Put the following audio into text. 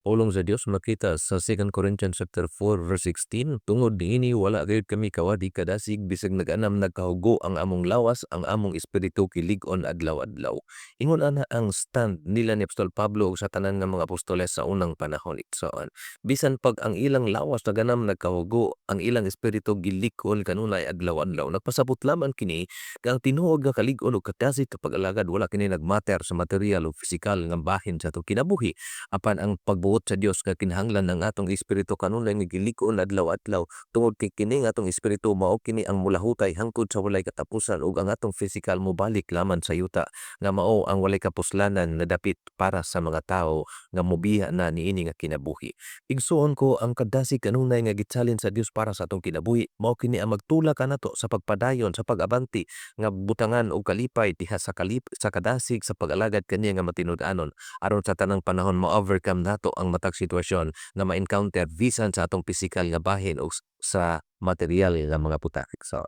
Pulong sa Dios makita sa 2 Corinthians chapter 4 verse 16 tungod niini wala gayud kami kawadi kadasig bisag nag-anam nagkahugo ang among lawas ang among espiritu kilig-on adlaw-adlaw. Ingon ana ang stand nila ni Apostol Pablo sa tanan nga mga apostoles sa unang panahon itsoon. Bisan pag ang ilang lawas naganam nagkahugo ang ilang espiritu gilig-on kanunay adlaw-adlaw nagpasabot lamang kini nga ang tinuod nga kalig-on ug kadasig kapag alagad wala kini nagmatter sa material o pisikal nga bahin sa atong kinabuhi. Apan ang pagbuot sa Dios nga kinahanglan ng atong espiritu kanunay nga gilig-on adlaw-adlaw tungod kay kini nga atong espiritu mao kini ang mulahutay hangtod sa walay katapusan ug ang atong pisikal mobalik laman sa yuta nga mao ang walay kapuslanan na dapit para sa mga tawo nga mobiya na niini nga kinabuhi. Igsuon ko ang kadasig kanunay nga gitsalin sa Dios para sa atong kinabuhi mao kini ang magtulak kanato sa pagpadayon sa pag-abanti nga butangan og kalipay diha sa kalip sa kadasig sa pag-alagad kaniya nga matinud-anon aron sa tanang panahon ma-overcome nato ang matag sitwasyon nga ma-encounter bisan sa atong pisikal nga bahin o sa material nga mga putak. So,